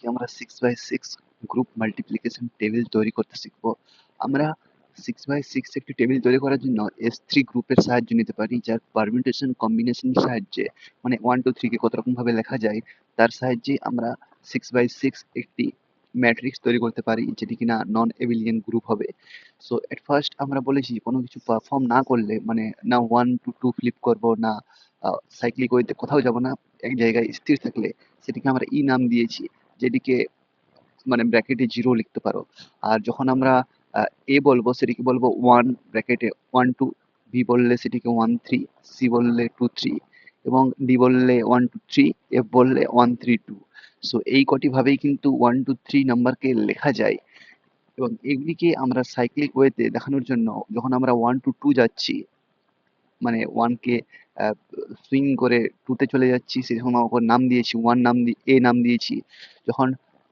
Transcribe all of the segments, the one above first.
আজকে আমরা six by six group multiplication table তৈরি করতে শিখব। আমরা সিক্স বাই সিক্স একটি টেবিল তৈরি করার জন্য এস থ্রি গ্রুপের সাহায্য নিতে পারি, যার পারমিউটেশন কম্বিনেশন সাহায্যে মানে ওয়ান টু থ্রিকে কত রকম ভাবে লেখা যায়, তার সাহায্যে আমরা সিক্স বাই সিক্স একটি ম্যাট্রিক্স তৈরি করতে পারি, যেটি কিনা নন এভিলিয়ান গ্রুপ হবে। সো এট ফার্স্ট আমরা বলেছি, কোনো কিছু পারফর্ম না করলে মানে না ওয়ান টু টু ফ্লিপ করব, না সাইক্লিক ওয়েতে কোথাও যাব না, এক জায়গায় স্থির থাকলে, সেটিকে আমরা ই নাম দিয়েছি। যেটিকে মানে ব্র্যাকেটে জিরো লিখতে পারো। আর যখন আমরা এ বলব সেটিকে বলব ওয়ান ব্র্যাকেটে ওয়ান টু বি বললে সেটিকে ওয়ান থ্রি সি বললে টু থ্রি এবং ডি বললে ওয়ান টু থ্রি এফ বললে ওয়ান থ্রি টু সো এই কটি ভাবেই কিন্তু ওয়ান টু থ্রি নাম্বারকে লেখা যায়। এবং এগুলিকে আমরা সাইক্লিক ওয়েতে দেখানোর জন্য, যখন আমরা ওয়ান টু টু যাচ্ছি মানে ওয়ানকে সুইং করে টুতে চলে যাচ্ছি সেই সময় ওপর নাম দিয়েছি ওয়ান নাম দিয়ে এ নাম দিয়েছি, যখন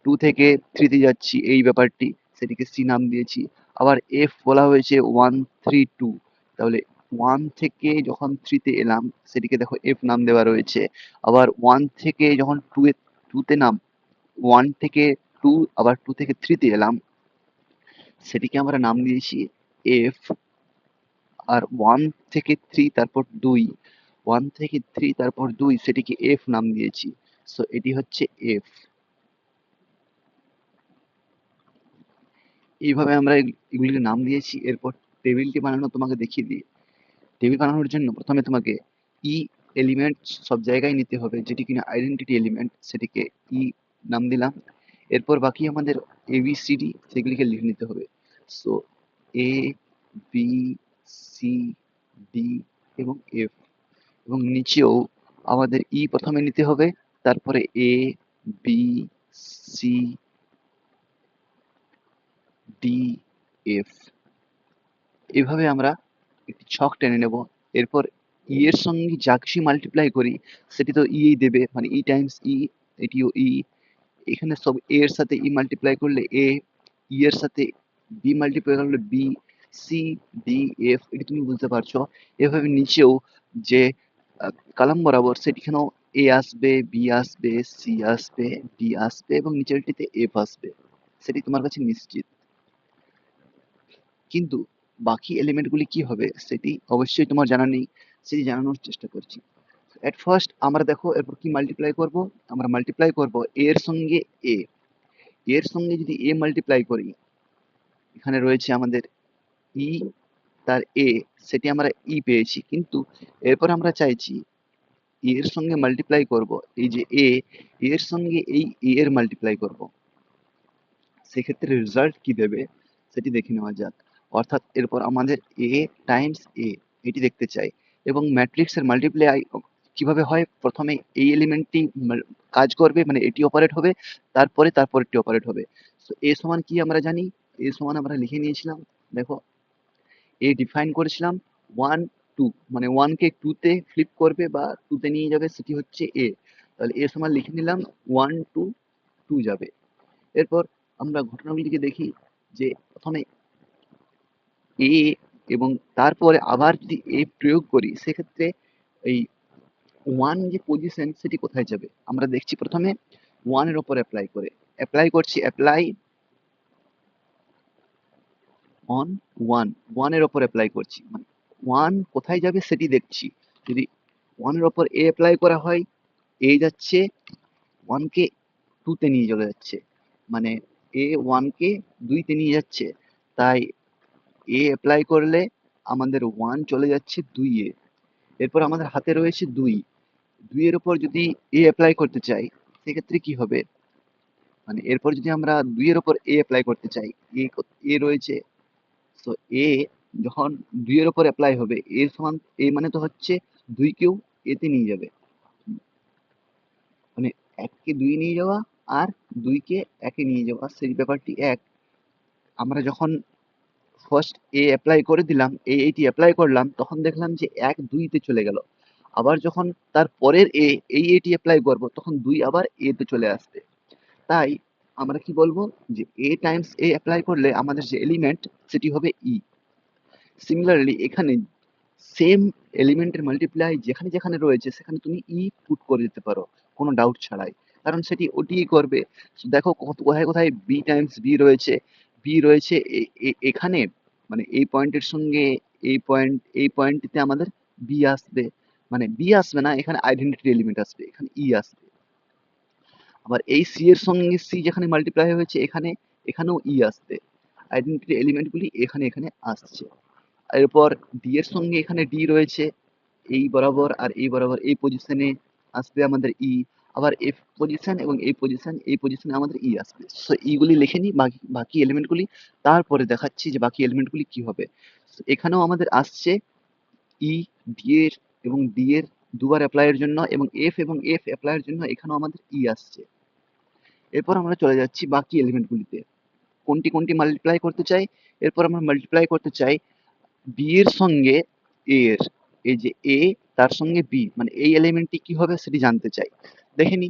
টু থেকে থ্রিতে যাচ্ছি, এই ব্যাপারটি, সেটিকে সি নাম দিয়েছি। আবার এফ বলা হয়েছে ওয়ান থ্রি টু তাহলে ওয়ান থেকে যখন থ্রিতে এলাম, সেটিকে দেখো এফ নাম দেওয়া রয়েছে। আবার ওয়ান থেকে যখন টু এ টুতে নাম ওয়ান থেকে টু আবার টু থেকে থ্রিতে এলাম, সেটিকে আমরা নাম দিয়েছি এফ আর ওয়ান থেকে থ্রি তারপর দুই। ওয়ান থেকে থ্রি তারপর দুই, সেটিকে এফ নাম দিয়েছি। সো এটি হচ্ছে এফ এইভাবে আমরা এগুলিকে নাম দিয়েছি। এরপর টেবিলটি বানানো তোমাকে দেখিয়ে দিই। টেবিল বানানোর জন্য প্রথমে তোমাকে ই এলিমেন্ট সব জায়গায় নিতে হবে, যেটি কিনা আইডেন্টিটি এলিমেন্ট সেটিকে ই নাম দিলাম। এরপর বাকি আমাদের এবিসিডি সেগুলিকে লিখে নিতে হবে। So A B C D এবং এফ এবং নিচেও আমাদের ই প্রথমে নিতে হবে, তারপরে A B C D F এভাবে আমরা একটি ছক টেনে নেব। এরপর ই এর সঙ্গে যা কিছু মাল্টিপ্লাই করি, সেটি তো ই দেবে মানে ই টাইমস ই এটিও ই এখানে সব এর সাথে ই মাল্টিপ্লাই করলে এ ই এর সাথে বি মাল্টিপ্লাই করলে বি সি ডি এফ এটি তুমি বুঝতে পারছ। এভাবে নিচেও যে কালাম বরাবর সেটিখানেও এ আসবে বি আসবে সি আসবে ডি আসবে এবং নিচেরটিতে এফ আসবে। সেটি তোমার কাছে নিশ্চিত। কিন্তু বাকি এলিমেন্টগুলি কি হবে সেটি অবশ্যই তোমার জানা নেই। সেটি জানানোর চেষ্টা করছি। এট ফার্স্ট আমরা দেখো, এরপর কি মাল্টিপ্লাই করব? আমরা মাল্টিপ্লাই করব এর সঙ্গে এ এর সঙ্গে যদি এ মাল্টিপ্লাই করি, এখানে রয়েছে আমাদের ই, তার এ, সেটি আমরা ই পেয়েছি। কিন্তু এরপর আমরা চাইছি ই এর সঙ্গে মাল্টিপ্লাই করব। এই যে এ এর সঙ্গে এই ই এর মাল্টিপ্লাই করব। সেক্ষেত্রে রেজাল্ট কি দেবে সেটি দেখে নেওয়া যাক। অর্থাৎ এরপর আমাদের এ টাইমস এ এটি দেখতে চাই এবং ম্যাট্রিক্সের মাল্টিপ্লাই কীভাবে হয়? প্রথমে এই এলিমেন্টটি কাজ করবে মানে এটি অপারেট হবে, তারপরে তারপরেরটি অপারেট হবে। সো এ সমান কি আমরা জানি? এ সমান আমরা লিখে নিয়েছিলাম। দেখো এ ডিফাইন করেছিলাম ওয়ান টু মানে ওয়ানকে টুতে ফ্লিপ করবে বা টুতে নিয়ে যাবে সেটি হচ্ছে এ তাহলে এ সমান লিখে নিলাম ওয়ান টু টু যাবে। এরপর আমরা ঘটনাগুলিকে দেখি যে প্রথমে এ এবং তারপরে আবার যদি এ প্রয়োগ করি, সেক্ষেত্রে এই ওয়ান যে পজিশন সেটি কোথায় যাবে? আমরা দেখছি প্রথমে ওয়ানের ওপর অ্যাপ্লাই করে। অ্যাপ্লাই করছি অ্যাপ্লাই অন ওয়ান ওয়ানের ওপর অ্যাপ্লাই করছি। মানে ওয়ান কোথায় যাবে সেটি দেখছি। যদি ওয়ানের ওপর এ অ্যাপ্লাই করা হয় এ যাচ্ছে ওয়ানকে টুতে নিয়ে চলে যাচ্ছে। মানে এ ওয়ানকে দুইতে নিয়ে যাচ্ছে। তাই এ অ্যাপ্লাই করলে আমাদের ওয়ান চলে যাচ্ছে দুইয়ে এরপর আমাদের হাতে রয়েছে দুই। দুইয়ের ওপর যদি এ অ্যাপ্লাই করতে চাই, সেক্ষেত্রে কি হবে? মানে এরপর যদি আমরা দুইয়ের ওপর এ অ্যাপ্লাই করতে চাই এ রয়েছে তো এ যখন দুইয়ের ওপর অ্যাপ্লাই হবে এ সমান এ মানে তো হচ্ছে দুইকেও এতে নিয়ে যাবে। মানে এককে দুই নিয়ে যাওয়া আর দুইকে একে নিয়ে যাওয়া। সেই ব্যাপারটি এক। আমরা যখন ফার্স্ট এ অ্যাপ্লাই করে দিলাম এ এইটি অ্যাপ্লাই করলাম, তখন দেখলাম যে এক দুইতে চলে গেল। আবার যখন তার পরের এ এই এটি অ্যাপ্লাই করব, তখন দুই আবার এতে চলে আসবে। তাই আমরা কি বলব? যে এ টাইমস এ অ্যাপ্লাই করলে আমাদের যে এলিমেন্ট সেটি হবে ই সিমিলারলি এখানে সেম এলিমেন্টের মাল্টিপ্লাই যেখানে যেখানে রয়েছে, সেখানে তুমি ই পুট করে দিতে পারো, কোনো ডাউট ছাড়াই। কারণ সেটি ওটিই করবে। দেখো কোথায় কোথায় বি টাইমস বি রয়েছে। বি রয়েছে এখানে। মানে এই পয়েন্টের সঙ্গে এই পয়েন্ট এই পয়েন্টটিতে আমাদের বি আসবে। মানে বি আসবে না, এখানে আইডেন্টিটি এলিমেন্ট আসবে, এখানে ই আসবে। আবার এই সি এর সঙ্গে সি যেখানে মাল্টিপ্লাই হয়েছে, এখানে, এখানেও ই আসবে আইডেন্টিটি এলিমেন্টগুলি এখানে এখানে আসছে। এরপর ডি এর সঙ্গে এখানে ডি রয়েছে, এই বরাবর আর এই বরাবর, এই পজিশনে আসবে আমাদের ই আবার এফ পজিশন এবং এই পজিশন এই পজিশনে আমাদের ই আসবে। সো ইগুলি লিখে নিই, বাকি বাকি এলিমেন্টগুলি তারপরে দেখাচ্ছি যে বাকি এলিমেন্টগুলি কি হবে। এখানেও আমাদের আসছে ই ডি এর এবং ডি এর দুবার অ্যাপ্লাইয়ের জন্য এবং এফ এবং এফ অ্যাপ্লাইয়ের জন্য এখানেও আমাদের ই আসছে। এরপর আমরা চলে যাচ্ছি বাকি এলিমেন্টগুলিতে কোনটি কোনটি মাল্টিপ্লাই করতে চাই? এরপর আমরা মাল্টিপ্লাই করতে চাই বি এর সঙ্গে এ এর। এই যে এ তার সঙ্গে বি মানে এই এলিমেন্টটি কি হবে সেটি জানতে চাই। দেখে নি।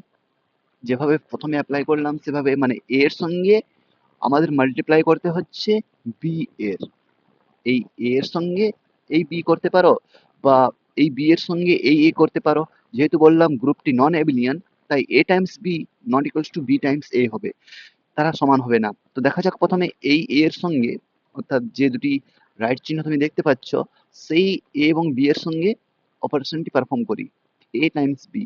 যেভাবে প্রথমে অ্যাপ্লাই করলাম, সেভাবে মানে এ এর সঙ্গে আমাদের মাল্টিপ্লাই করতে হচ্ছে বি এর। এই এ এর সঙ্গে এই বি করতে পারো বা এই বি এর সঙ্গে এই এ করতে পারো। যেহেতু বললাম গ্রুপটি নন এবিলিয়ান তাই A times B not equals to B times A হবে। তারা সমান হবে না। তো দেখা যাক প্রথমে এই এ এর সঙ্গে, অর্থাৎ যে দুটি রাইট চিহ্ন তুমি দেখতে পাচ্ছ, সেই এ এবং বি এর সঙ্গে অপারেশনটি পারফর্ম করি। এ টাইমস বি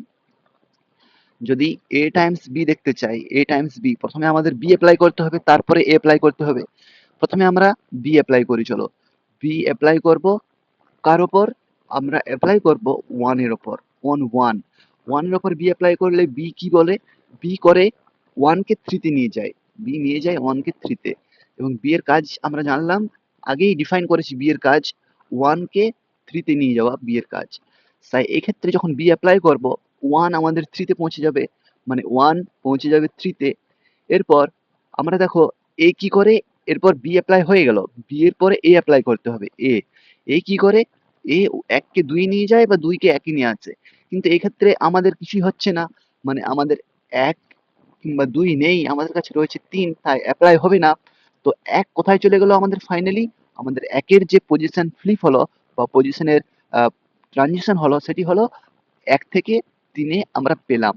যদি এ টাইমস বি দেখতে চাই এ টাইমস বি প্রথমে আমাদের বি অ্যাপ্লাই করতে হবে, তারপরে এ অ্যাপ্লাই করতে হবে। প্রথমে আমরা বি অ্যাপ্লাই করি, চলো। বি অ্যাপ্লাই করব কার ওপর আমরা অ্যাপ্লাই করব ওয়ানের ওপর ওয়ান ওয়ান ওয়ানের ওপর বি অ্যাপ্লাই করলে বি কি বলে? বি করে ওয়ানকে থ্রিতে নিয়ে যায়। বি নিয়ে যায় ওয়ানকে থ্রিতে এবং বি এর কাজ আমরা জানলাম, আগেই ডিফাইন করেছি বি এর কাজ ওয়ানকে থ্রিতে নিয়ে যাওয়া বি এর কাজ। তাই এক্ষেত্রে যখন বি অ্যাপ্লাই করব ওয়ান আমাদের থ্রিতে পৌঁছে যাবে। মানে ওয়ান পৌঁছে যাবে থ্রিতে এরপর আমরা দেখো এ কি করে? এরপর বি অ্যাপ্লাই হয়ে গেল। বি এর পরে এ অ্যাপ্লাই করতে হবে। এ এ কি করে? এ এককে দুই নিয়ে যায় বা দুইকে একই নিয়ে আসে। কিন্তু এক্ষেত্রে আমাদের কিছুই হচ্ছে না। মানে আমাদের এক কিংবা দুই নেই, আমাদের কাছে রয়েছে তিন, তাই অ্যাপ্লাই হবে না। তো এক কোথায় চলে গেল আমাদের ফাইনালি আমাদের একের যে পজিশন ফ্লিপ হলো বা পজিশনের ট্রানজিশন হলো, সেটি হলো এক থেকে তিনে আমরা পেলাম।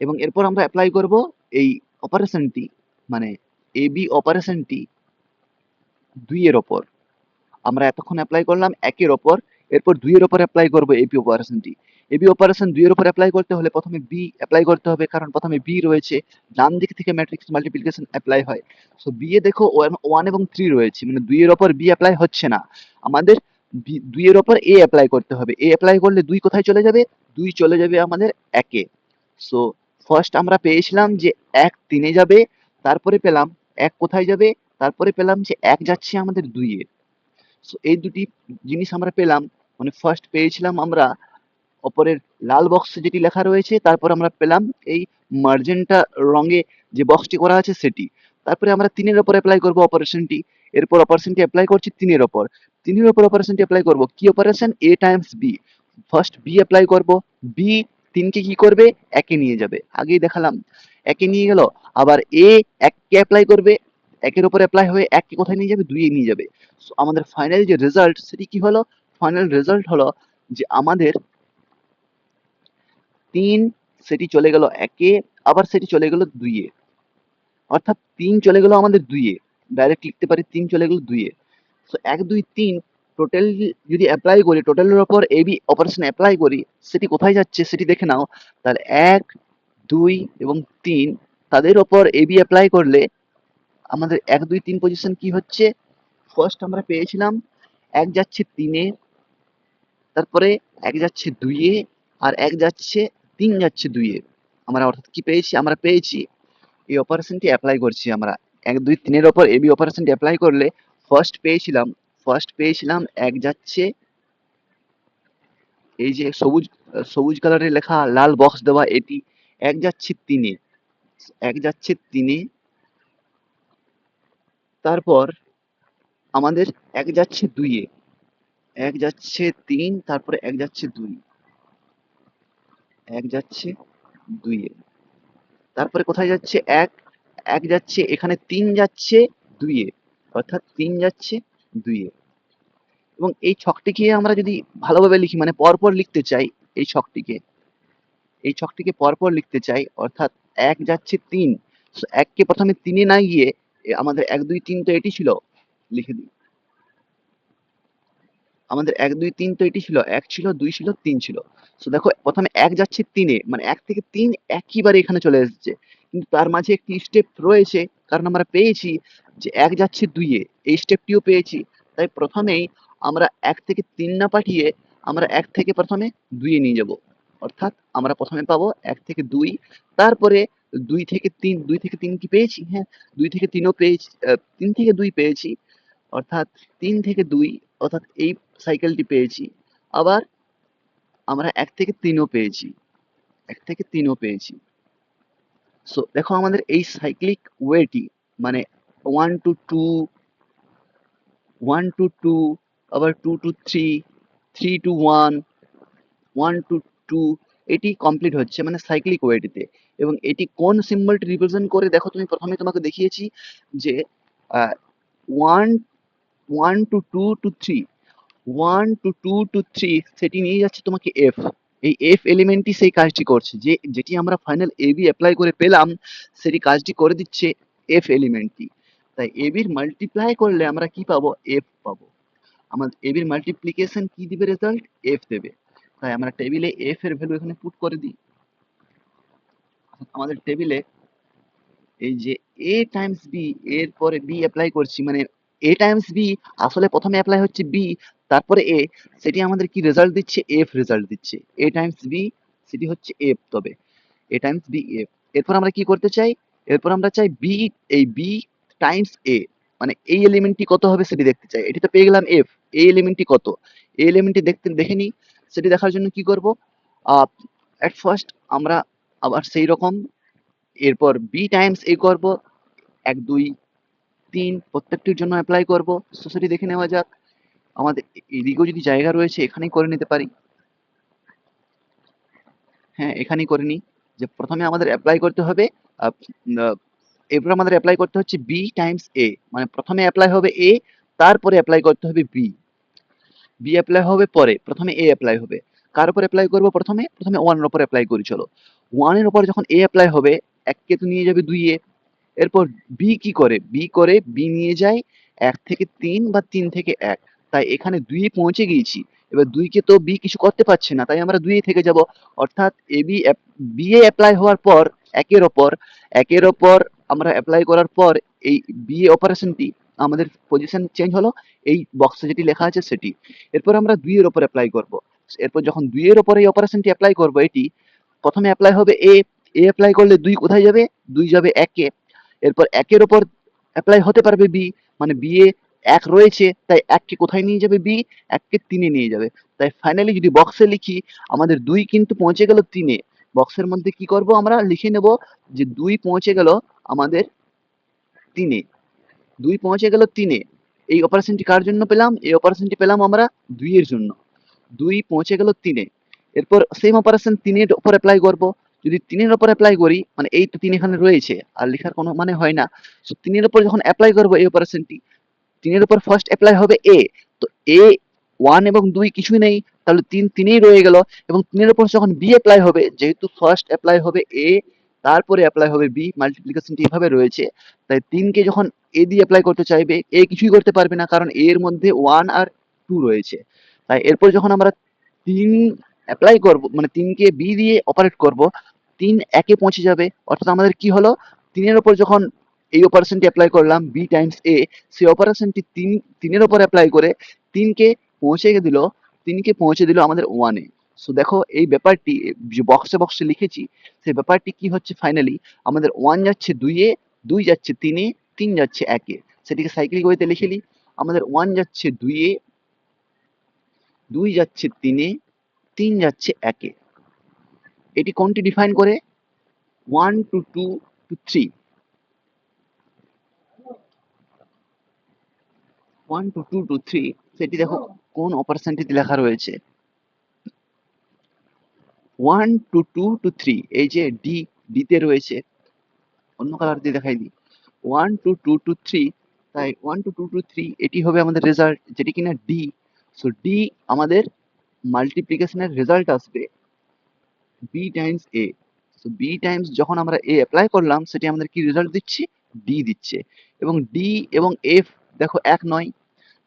এবং এরপর আমরা অ্যাপ্লাই করব এই অপারেশনটি মানে এ বি অপারেশনটি দুইয়ের ওপর। আমরা এতক্ষণ অ্যাপ্লাই করলাম একের ওপর। এরপর দুইয়ের ওপর অ্যাপ্লাই করব এপি অপারেশনটি এবি অপারেশন দুইয়ের উপর অ্যাপ্লাই করতে হলে প্রথমে বি অ্যাপ্লাই করতে হবে, কারণ প্রথমে বি রয়েছে, ডান দিক থেকে ম্যাট্রিক্স মাল্টিপ্লিকেশন অ্যাপ্লাই হয়। সো বি এ দেখো ওয়ান এবং থ্রি রয়েছে মানে দুইয়ের ওপর বি অ্যাপ্লাই হচ্ছে না। আমাদের দুইয়ের ওপর এ অ্যাপ্লাই করতে হবে। এ অ্যাপ্লাই করলে দুই কোথায় চলে যাবে? দুই চলে যাবে আমাদের একে। সো ফার্স্ট আমরা পেয়েছিলাম যে এক তিনে যাবে, তারপরে পেলাম এক কোথায় যাবে? তারপরে পেলাম যে এক যাচ্ছে আমাদের দুইয়ে সো এই দুটি জিনিস আমরা পেলাম মানে ফার্স্ট পেয়েছিলাম আমরা ওপরের লাল বক্সে যেটি লেখা রয়েছে তারপর আমরা পেলাম এই মার্জেন্টা রঙে যে বক্সটি করা আছে সেটি। তারপরে আমরা তিনের ওপর অ্যাপ্লাই করব অপারেশনটি এরপর অপারেশনটি অ্যাপ্লাই করছি তিনের ওপর। তিনের ওপর অপারেশনটি অ্যাপ্লাই করব কি operation A times B first B apply করব। বি তিনকে কি করবে? একে নিয়ে যাবে। আগেই দেখালাম। একে নিয়ে গেল। আবার এ এককে অ্যাপ্লাই করবে। একের উপর অ্যাপ্লাই হয়ে এককে কোথায় নিয়ে যাবে? দুইয়ে নিয়ে যাবে। So, আমাদের ফাইনাল যে রেজাল্ট সেটি কি হলো? ফাইনাল রেজাল্ট হলো যে আমাদের তিন সেটি চলে গেল একে আবার সেটি চলে গেল দুইয়ে অর্থাৎ তিন চলে গেল আমাদের দুইয়ে ডাইরেক্ট লিখতে পারি তিন চলে গেল দুইয়ে সো এক, দুই, তিন টোটাল যদি অ্যাপ্লাই করি টোটালের ওপর এ বি অপারেশন অ্যাপ্লাই করি, সেটি কোথায় যাচ্ছে সেটি দেখে নাও। তাহলে এক, দুই এবং তিন, তাদের ওপর এ বি অ্যাপ্লাই করলে আমাদের এক, দুই, তিন পজিশন কি হচ্ছে? ফার্স্ট আমরা পেয়েছিলাম, এক যাচ্ছে তিনে তারপরে এক যাচ্ছে দুইয়ে আর এক যাচ্ছে তিন যাচ্ছে দুইয়ে। আমরা অর্থাৎ কি পেয়েছি? আমরা পেয়েছি এই অপারেশনটি অ্যাপ্লাই করছি আমরা। এক, দুই, তিনের ওপর এবি অপারেশনটি অ্যাপ্লাই করলে ফার্স্ট পেয়েছিলাম ফার্স্ট পেয়েছিলাম এক যাচ্ছে এই যে সবুজ সবুজ কালারের লেখা লাল বক্স দেওয়া, এটি এক যাচ্ছে তিনে। এক যাচ্ছে তিনে। তারপর আমাদের এক যাচ্ছে দুইয়ে। এক যাচ্ছে তিন, তারপরে এক যাচ্ছে দুই। এক যাচ্ছে দুইয়ে তারপরে কোথায় যাচ্ছে এক? এক যাচ্ছে, এখানে তিন যাচ্ছে দুইয়ে অর্থাৎ তিন যাচ্ছে দুইয়ে এবং এই ছকটিকে আমরা যদি ভালোভাবে লিখি মানে পরপর লিখতে চাই এই ছকটিকে এই ছকটিকে পরপর লিখতে চাই, অর্থাৎ এক যাচ্ছে তিন। এককে প্রথমে তিনে না গিয়ে আমাদের এক, দুই, তিন তো এটি ছিল, লিখে দিই। আমাদের এক, দুই, তিন তো এটি ছিল। এক ছিল, দুই ছিল, তিন ছিল। সো দেখো, প্রথমে এক যাচ্ছে তিনে। মানে এক থেকে তিন একইবারে এখানে চলে এসেছে। কিন্তু তার মাঝে একটি স্টেপ রয়েছে। কারণ আমরা পেয়েছি যে এক যাচ্ছে দুইয়ে। এই স্টেপটিও পেয়েছি। তাই প্রথমেই আমরা এক থেকে তিন না পাঠিয়ে আমরা এক থেকে প্রথমে দুইয়ে নিয়ে যাব। অর্থাৎ আমরা প্রথমে পাবো এক থেকে দুই। তারপরে দুই থেকে তিন। দুই থেকে তিন কি পেয়েছি? হ্যাঁ দুই থেকে তিনও পেয়েছি তিন থেকে দুই পেয়েছি। অর্থাৎ তিন থেকে দুই অর্থাৎ এই সাইকেলটি পেয়েছি। আবার আমরা এক থেকে তিনও পেয়েছি। এক থেকে তিনও পেয়েছি। সো দেখো আমাদের এই সাইক্লিক ওয়েটি মানে one two two one two two আবার two two three three two one one two two এটি কমপ্লিট হচ্ছে মানে সাইক্লিক ওয়েটিতে এবং এটি কোন সিম্বলটি রিপ্রেজেন্ট করে? দেখো, তুমি প্রথমে তোমাকে দেখিয়েছি যে one one two two two three one two two two three সেটি নিয়ে যাচ্ছে তোমাকে এফ এই এফ এলিমেন্টই সেই কাজটি করছে। যে, যেটি আমরা ফাইনাল এ বি অ্যাপ্লাই করে পেলাম, সেটি কাজটি করে দিচ্ছে এফ এলিমেন্টটি তাই এ বির মাল্টিপ্লাই করলে আমরা কি পাবো? এফ পাবো। আমাদের এ বির মাল্টিপ্লিকেশন কি দিবে রেজাল্ট এফ দেবে। তাই আমরা টেবিলে এফ এর ভ্যালু এখানে পুট করে দিই। আমাদের টেবিলে এই যে এ টাইমস বি এর পরে বি অ্যাপ্লাই করছি মানে এ টাইমস বি আসলে প্রথমে অ্যাপ্লাই হচ্ছে বি তারপরে এ সেটি আমাদের কি রেজাল্ট দিচ্ছে? এফ রেজাল্ট দিচ্ছে। এ টাইমস বি সেটি হচ্ছে এফ তবে। এ টাইমস বি এফ এরপর আমরা কি করতে চাই? এরপর আমরা চাই বি এই বি টাইমস এ মানে এই এলিমেন্টটি কত হবে সেটি দেখতে চাই। এটি তো পেয়ে গেলাম এফ এই এলিমেন্টটি কত? এই এলিমেন্টটি দেখতে, দেখে নিই। সেটি দেখার জন্য কি করব? অ্যাট ফার্স্ট আমরা আবার সেই রকম, এরপর বি টাইমস এ করব। এক, দুই তিন প্রত্যেকটির জন্য অ্যাপ্লাই করব। সো সেটি দেখে নেওয়া যাক। আমাদের এদিকেও যদি জায়গা রয়েছে, এখানেই করে নিতে পারি। হ্যাঁ এখানেই করে নিই। যে প্রথমে আমাদের অ্যাপ্লাই করতে হবে এরপর আমাদের অ্যাপ্লাই করতে হচ্ছে বি টাইমস এ মানে প্রথমে অ্যাপ্লাই হবে এ তারপরে অ্যাপ্লাই করতে হবে বি বি অ্যাপ্লাই হবে পরে, প্রথমে এ অ্যাপ্লাই হবে। কার উপর অ্যাপ্লাই করব প্রথমে? প্রথমে ওয়ানের উপর অ্যাপ্লাই করি, চলো। ওয়ানের উপর যখন এ অ্যাপ্লাই হবে, এককে তো নিয়ে যাবে দুই এ এরপর বি কি করে? বি করে বি নিয়ে যায় এক থেকে তিন বা তিন থেকে এক। তাই এখানে দুই পৌঁছে গিয়েছি। এবার দুইকে তো বি কিছু করতে পারছে না, তাই আমরা দুই থেকে যাব। অর্থাৎ A B B A apply হওয়ার পর, একের ওপর একের ওপর আমরা অ্যাপ্লাই করার পর এই বি এ অপারেশনটি আমাদের পজিশন চেঞ্জ হলো। এই বক্সে যেটি লেখা আছে সেটি। এরপর আমরা দুইয়ের ওপর অ্যাপ্লাই করব। এরপর যখন দুইয়ের ওপর এই অপারেশনটি অ্যাপ্লাই করব, এটি প্রথমে অ্যাপ্লাই হবে এ এ অ্যাপ্লাই করলে দুই কোথায় যাবে? দুই যাবে একে। এরপর একের ওপর অ্যাপ্লাই হতে পারবে বি মানে বি এ এক রয়েছে, তাই এককে কোথায় নিয়ে যাবে বি এককে তিনে নিয়ে যাবে। তাই ফাইনালি যদি বক্সে লিখি, আমাদের দুই কিন্তু পৌঁছে গেল তিনে। বক্সের মধ্যে কি করব আমরা? লিখে নেব যে দুই পৌঁছে গেল আমাদের তিনে। দুই পৌঁছে গেল তিনে। এই অপারেশনটি কার জন্য পেলাম? এই অপারেশনটি পেলাম আমরা দুইয়ের জন্য। দুই পৌঁছে গেল তিনে। এরপর সেম অপারেশন তিনের উপর অ্যাপ্লাই করব। যদি তিনের উপর অ্যাপ্লাই করি মানে এই তো তিন এখানে রয়েছে, আর লেখার কোনো মানে হয় না। সো তিনের উপর যখন অ্যাপ্লাই করব এই অপারেশনটি তিনের উপর ফার্স্ট অ্যাপ্লাই হবে এ তো এ ওয়ান এবং দুই কিছুই নেই, তাহলে তিন তিনেই রয়ে গেল, এবং তিনের উপর যখন বি অ্যাপ্লাই হবে, যেহেতু ফার্স্ট অ্যাপ্লাই হবে এ তারপরে অ্যাপ্লাই হবে বি মাল্টিপ্লিকেশনটি এভাবে রয়েছে। তাই তিনকে যখন এ দিয়ে অ্যাপ্লাই করতে চাইবে এ কিছুই করতে পারবে না, কারণ এর মধ্যে ওয়ান আর টু রয়েছে। তাই এরপর যখন আমরা তিন অ্যাপ্লাই করব মানে তিনকে বি দিয়ে অপারেট করব, তিন একে পৌঁছে যাবে। অর্থাৎ আমাদের কি হলো? তিনের ওপর যখন এই অপারেশনটি অ্যাপ্লাই করলাম বি টাইমস এ সেই অপারেশনটি তিন, তিনের ওপর অ্যাপ্লাই করে তিনকে পৌঁছে দিল, তিনকে পৌঁছে দিল আমাদের ওয়ানে সো দেখো, এই ব্যাপারটি, যে বক্সে বক্সে লিখেছি, সেই ব্যাপারটি কি হচ্ছে ফাইনালি আমাদের ওয়ান যাচ্ছে দুইয়ে দুই যাচ্ছে তিনে তিন যাচ্ছে একে সেটিকে সাইক্লিক ওয়েতে লিখে আমাদের ওয়ান যাচ্ছে দুইয়ে দুই যাচ্ছে তিনে তিন যাচ্ছে একে। এটি কোনটি ডিফাইন করে? One two two two three one two two two three সেটি দেখো কোন অপারেশনটিতে লেখা রয়েছে। One two two two three এই যে ডি ডিতে রয়েছে। অন্য কালার দিয়ে দেখাই দিই। One two two two three তাই one two two two three এটি হবে আমাদের রেজাল্ট যেটি কিনা ডি সো ডি আমাদের মাল্টিপ্লিকেশনের রেজাল্ট আসবে বি টাইমস এ তো বি টাইমস যখন আমরা এ অ্যাপ্লাই করলাম, সেটি আমাদের কি রেজাল্ট দিচ্ছে? ডি দিচ্ছে। এবং ডি এবং এফ দেখো এক নয়।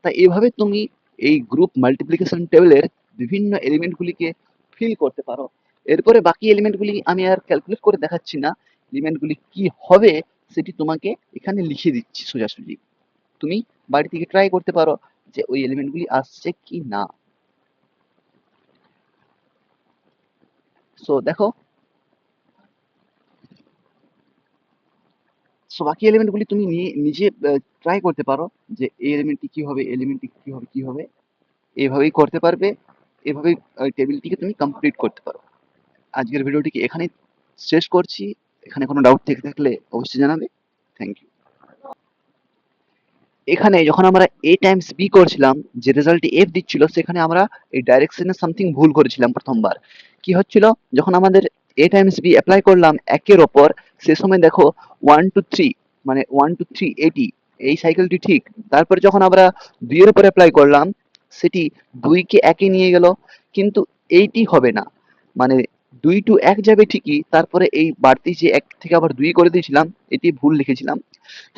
তাই এভাবে তুমি এই গ্রুপ মাল্টিপ্লিকেশন টেবিলের বিভিন্ন এলিমেন্টগুলিকে ফিল করতে পারো। এরপরে বাকি এলিমেন্টগুলি আমি আর ক্যালকুলেট করে দেখাচ্ছি না। এলিমেন্টগুলি কি হবে সেটি তোমাকে এখানে লিখে দিচ্ছি সোজাসুজি। তুমি বাড়ি থেকে ট্রাই করতে পারো যে ওই এলিমেন্টগুলি আসছে কি না সো দেখো। সো বাকি এলিমেন্টগুলি তুমি নিজে ট্রাই করতে পারো যে এই এলিমেন্টটি কি হবে এলিমেন্টটি কি হবে কি হবে। এভাবেই করতে পারবে। এভাবেই টেবিলটিকে তুমি কমপ্লিট করতে পারো। আজকের ভিডিওটিকে এখানেই শেষ করছি। এখানে কোনো ডাউট থেকে থাকলে অবশ্যই জানাবে। থ্যাংক ইউ এখানে যখন আমরা এ টাইমস বি করছিলাম, যে রেজাল্ট এফ দিচ্ছিল, সেখানে আমরা এই ডাইরেকশনে সামথিং ভুল করেছিলাম প্রথমবার। কি হচ্ছিল? যখন আমাদের এ টাইমস বি অ্যাপ্লাই করলাম, একের ওপর, সে সময় দেখো ওয়ান টু থ্রি মানে ওয়ান টু থ্রি এইটি এই সাইকেলটি ঠিক। তারপরে যখন আমরা দুইয়ের উপর অ্যাপ্লাই করলাম, সেটি দুইকে একে নিয়ে গেল, কিন্তু এইটি হবে না। মানে দুই টু এক যাবে ঠিকই, তারপরে এই বাড়তি যে এক থেকে আবার দুই করে দিয়েছিলাম, এটি ভুল লিখেছিলাম।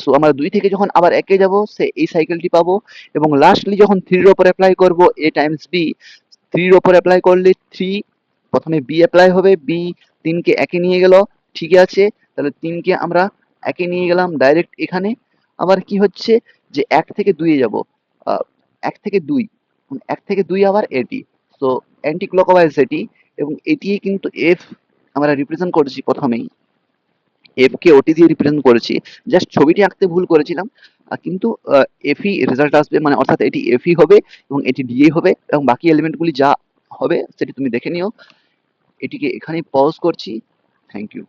সো আমরা দুই থেকে যখন আবার একে যাব, সে এই সাইকেলটি পাবো এবং লাস্টলি যখন থ্রির ওপর অ্যাপ্লাই করব এ টাইমস বি থ্রির ওপর অ্যাপ্লাই করলে থ্রি প্রথমে বি অ্যাপ্লাই হবে বি তিনকে একে নিয়ে গেল ঠিক আছে, তাহলে তিনকে আমরা একে নিয়ে গেলাম ডাইরেক্ট এখানে, আবার কি হচ্ছে যে এক থেকে দুইয়ে যাব এক থেকে দুই এক থেকে দুই আবার এটি সো অ্যান্টি ক্লকওয়াইজ এটি এবং এটি কিন্তু এফ আমরা রিপ্রেজেন্ট করেছি প্রথমেই এফ কে ওটি দিয়ে রিপ্রেজেন্ট করেছি জাস্ট ছবিটি আঁকতে ভুল করেছিলাম কিন্তু এফই রেজাল্ট আসবে মানে অর্থাৎ এটি এফই হবে, এবং এটি ডিএ হবে, এবং বাকি এলিমেন্টগুলি যা হবে, সেটি তুমি দেখে নিও এটিকে এখানেই পজ করছি। Thank you